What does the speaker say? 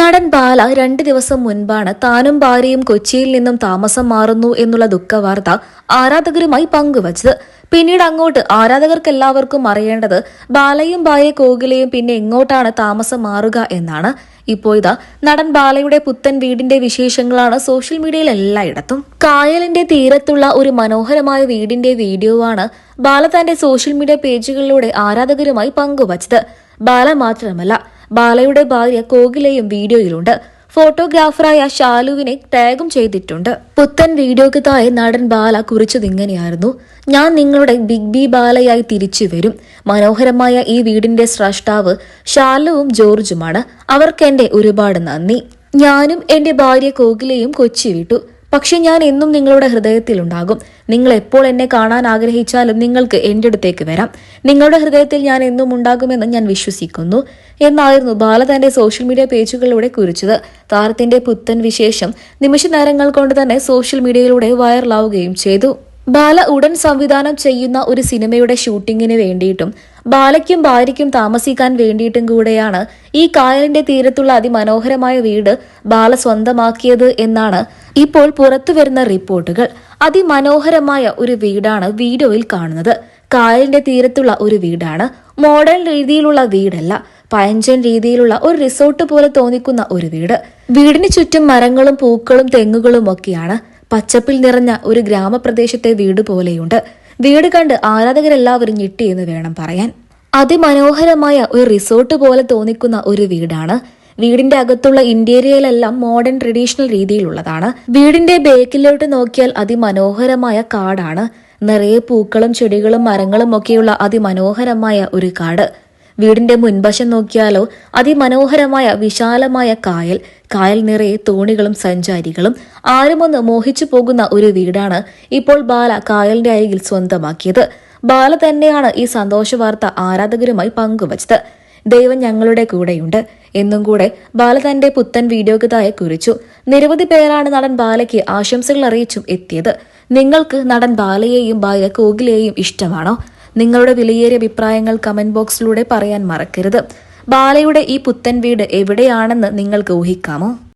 നടൻ ബാല രണ്ട് ദിവസം മുൻപാണ് താനും ഭാര്യയും കൊച്ചിയിൽ നിന്നും താമസം മാറുന്നു എന്നുള്ള ദുഃഖവാർത്ത ആരാധകരുമായി പങ്കുവച്ചത്. പിന്നീട് അങ്ങോട്ട് ആരാധകർക്കെല്ലാവർക്കും അറിയേണ്ടത് ബാലയും ഭാര്യ കോകിലയും പിന്നെ എങ്ങോട്ടാണ് താമസം മാറുക എന്നാണ്. ഇപ്പോൾ ഇതാ നടൻ ബാലയുടെ പുത്തൻ വീടിന്റെ വിശേഷങ്ങളാണ് സോഷ്യൽ മീഡിയയിൽ എല്ലായിടത്തും. കായലിന്റെ തീരത്തുള്ള ഒരു മനോഹരമായ വീടിന്റെ വീഡിയോ ആണ് ബാല തന്റെ സോഷ്യൽ മീഡിയ പേജുകളിലൂടെ ആരാധകരുമായി പങ്കുവച്ചത്. ബാല മാത്രമല്ല ബാലയുടെ ഭാര്യ കോകിലയും വീഡിയോയിലുണ്ട്. ഫോട്ടോഗ്രാഫറായ ഷാലുവിനെ ടാഗും ചെയ്തിട്ടുണ്ട്. പുത്തൻ വീഡിയോക്ക് താഴെ നടൻ ബാല കുറിച്ചതിങ്ങനെയായിരുന്നു ഞാൻ നിങ്ങളുടെ ബിഗ് ബി ബാലയായി തിരിച്ചു വരും. മനോഹരമായ ഈ വീടിന്റെ സ്രഷ്ടാവ് ഷാലുവും ജോർജുമാണ്. അവർക്ക് എന്റെ ഒരുപാട് നന്ദി. ഞാനും എന്റെ ഭാര്യ കോകിലയും കൊച്ചി വിട്ടു പക്ഷെ ഞാൻ എന്നും നിങ്ങളുടെ ഹൃദയത്തിൽ ഉണ്ടാകും നിങ്ങൾ എപ്പോൾ എന്നെ കാണാൻ ആഗ്രഹിച്ചാലും നിങ്ങൾക്ക് എന്റെ അടുത്തേക്ക് വരാം. നിങ്ങളുടെ ഹൃദയത്തിൽ ഞാൻ എന്നും ഉണ്ടാകുമെന്ന് ഞാൻ വിശ്വസിക്കുന്നു. എന്നായിരുന്നു ബാല തന്റെ സോഷ്യൽ മീഡിയ പേജുകളിലൂടെ കുറിച്ചത്. താരത്തിന്റെ പുത്തൻ വിശേഷം നിമിഷ നേരങ്ങൾ കൊണ്ട് തന്നെ സോഷ്യൽ മീഡിയയിലൂടെ വൈറലാവുകയും ചെയ്തു. ബാല ഉടൻ സംവിധാനം ചെയ്യുന്ന ഒരു സിനിമയുടെ ഷൂട്ടിങ്ങിന് വേണ്ടിയിട്ടും ബാലയ്ക്കും ഭാര്യയ്ക്കും താമസിക്കാൻ വേണ്ടിയിട്ടും കൂടെയാണ് ഈ കായലിന്റെ തീരത്തുള്ള അതിമനോഹരമായ വീട് ബാല സ്വന്തമാക്കിയത് എന്നാണ് ഇപ്പോൾ പുറത്തു വരുന്ന റിപ്പോർട്ടുകൾ. അതിമനോഹരമായ ഒരു വീടാണ് വീഡിയോയിൽ കാണുന്നത്. കായലിന്റെ തീരത്തുള്ള ഒരു വീടാണ്. മോഡേൺ രീതിയിലുള്ള വീടല്ല പഴഞ്ചൻ രീതിയിലുള്ള ഒരു റിസോർട്ട് പോലെ തോന്നിക്കുന്ന ഒരു വീട്. വീടിന് ചുറ്റും മരങ്ങളും പൂക്കളും തെങ്ങുകളും ഒക്കെയാണ്. പച്ചപ്പിൽ നിറഞ്ഞ ഒരു ഗ്രാമപ്രദേശത്തെ വീട് പോലെയുണ്ട്. വീട് കണ്ട് ആരാധകരെല്ലാവരും ഞെട്ടിയെന്ന് വേണം പറയാൻ. അതിമനോഹരമായ ഒരു റിസോർട്ട് പോലെ തോന്നിക്കുന്ന ഒരു വീടാണ്. വീടിന്റെ അകത്തുള്ള ഇന്റീരിയലെല്ലാം മോഡേൺ ട്രഡീഷണൽ രീതിയിലുള്ളതാണ്. വീടിന്റെ ബേക്കിലോട്ട് നോക്കിയാൽ അതിമനോഹരമായ കാടാണ്. നിറയെ പൂക്കളും ചെടികളും മരങ്ങളും ഒക്കെയുള്ള അതിമനോഹരമായ ഒരു കാട്. വീടിന്റെ മുൻവശം നോക്കിയാലോ അതിമനോഹരമായ വിശാലമായ കായൽ. കായൽ നിറയെ തോണികളും സഞ്ചാരികളും. ആരുമൊന്ന് മോഹിച്ചു പോകുന്ന ഒരു വീടാണ് ഇപ്പോൾ ബാല കായലിന്റെ അരികിൽ സ്വന്തമാക്കിയത്. ബാല തന്നെയാണ് ഈ സന്തോഷ വാർത്ത ആരാധകരുമായി പങ്കുവച്ചത്. ദൈവം ഞങ്ങളുടെ കൂടെയുണ്ട്. എന്നും കൂടെ ബാല തന്റെ പുത്തൻ വീഡിയോക്ക് താഴെ കുറിച്ചു. നിരവധി പേരാണ് നടൻ ബാലയ്ക്ക് ആശംസകൾ അറിയിച്ചും എത്തിയത്. നിങ്ങൾക്ക് നടൻ ബാലയെയും ഭാര്യ കോകിലെയും ഇഷ്ടമാണോ? നിങ്ങളുടെ വിലയേറിയ അഭിപ്രായങ്ങൾ കമന്റ് ബോക്സിലൂടെ പറയാൻ മറക്കരുത്. ബാലയുടെ ഈ പുത്തൻ വീട് എവിടെയാണെന്ന് നിങ്ങൾക്ക് ഊഹിക്കാമോ?